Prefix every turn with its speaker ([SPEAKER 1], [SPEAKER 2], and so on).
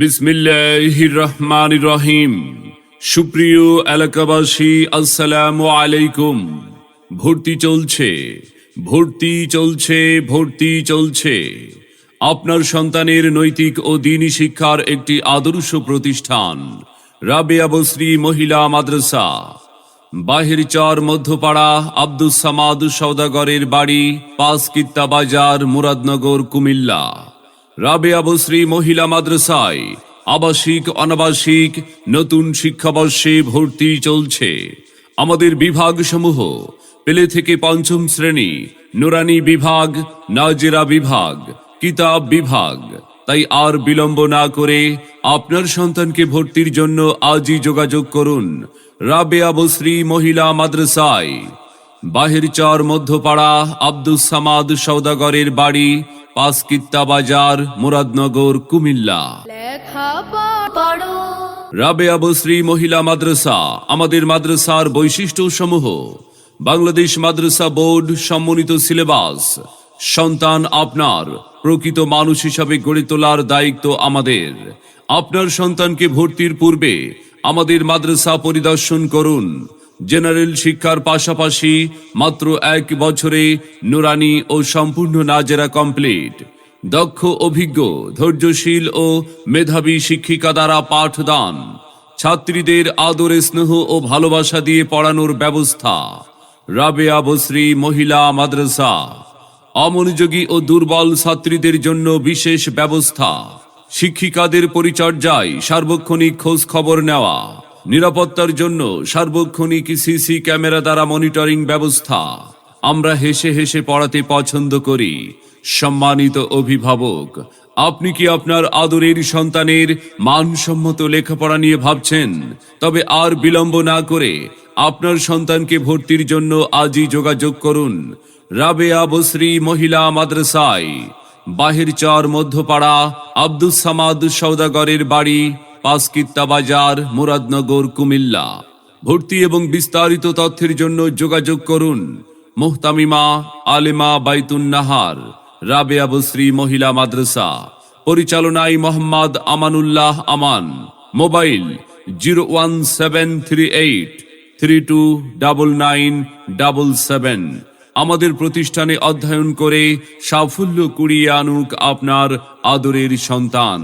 [SPEAKER 1] বিসমিল্লাহির রহমান রহিম সুপ্রিয় এলাকাবাসী, আসসালামু আলাইকুম। ভর্তি চলছে ভর্তি চলছে ভর্তি চলছে। আপনার সন্তানের নৈতিক ও দিনী শিক্ষার একটি আদর্শ প্রতিষ্ঠান রাবেয়া বসরি মহিলা মাদ্রাসা। বাহিরচর মধ্যপাড়া আব্দুস সামাদ সৌদাগরের বাড়ি পাঁচ কিত্তা বাজার মুরাদনগর কুমিল্লা। রাবেয়া বসরি মহিলা মাদ্রাসায়। আবাসিক, অনাবাসিক, নতুন শিক্ষাবর্ষে ভর্তি চলছে। আমাদের বিভাগ সমূহ পেলে থেকে পঞ্চম শ্রেণি, নুরানি বিভাগ, নাজেরা বিভাগ, কিতাব বিভাগ। তাই আর বিলম্ব না করে আপনার সন্তানকে ভর্তির জন্য আজই যোগাযোগ করুন রাবেয়া বসরি মহিলা মাদ্রাসায়। বাহিরচর মধ্যপাড়া, আব্দুস সামাদ সৌদাগরের বাড়ি পাঁচকিত্তা বাজার মুরাদনগর কুমিল্লা। রাবেয়া বসরি মহিলা মাদ্রাসা আমাদের মাদ্রাসার বৈশিষ্ট্য সমূহ বাংলাদেশ মাদ্রাসা বোর্ড সম্মানিত সিলেবাস সন্তান আপনার প্রকৃত মানুষ হিসাবে গড়ে তোলার দায়িত্ব আমাদের। আপনার সন্তানকে ভর্তির পূর্বে আমাদের মাদ্রাসা পরিদর্শন করুন। জেনারেল শিক্ষার পাশাপাশি মাত্র এক বছরে নুরানি ও সম্পূর্ণ নাজেরা কমপ্লিট। দক্ষ, অভিজ্ঞ, ধৈর্যশীল ও মেধাবী শিক্ষিকা দ্বারা পাঠদান। ছাত্রীদের আদরে স্নেহ ও ভালোবাসা দিয়ে পড়ানোর ব্যবস্থা। রাবেয়া বসরি মহিলা মাদ্রাসা। অমনোযোগী ও দুর্বল ছাত্রীদের জন্য বিশেষ ব্যবস্থা। শিক্ষিকাদের পরিচর্যায় সার্বক্ষণিক খোঁজ খবর নেওয়া। নিরাপত্তার জন্য সার্বক্ষণিক সিসি ক্যামেরা দ্বারা মনিটরিং ব্যবস্থা। আমরা হেসে হেসে পড়াতে পছন্দ করি। সম্মানিত অভিভাবক, আপনি কি আপনার আদরের সন্তানের মানসম্মত লেখাপড়া নিয়ে ভাবছেন? তবে আর বিলম্ব না করে আপনার সন্তানকে ভর্তির জন্য আজই যোগাযোগ করুন। রাবেয়া বসরি মহিলা মাদ্রাসায়। বাহিরচর মধ্যপাড়া আব্দুস সামাদ সৌদাগরের বাড়ি। পাঁচকিত্তা বাজার, মুরাদনগর, কুমিল্লা। ভর্তি এবং বিস্তারিত তথ্যের জন্য যোগাযোগ করুন মুহতামিমা আলেমা বাইতুন নাহার রাবেয়া বসরি মহিলা মাদ্রাসা। পরিচালনায় Mohammad Amanullah Aman. Mobile zero one seven three eight three two double nine double seven. আমাদের প্রতিষ্ঠানে অধ্যয়ন করে সাফল্য কুড়িয়ে আনুক আপনার আদরের সন্তান।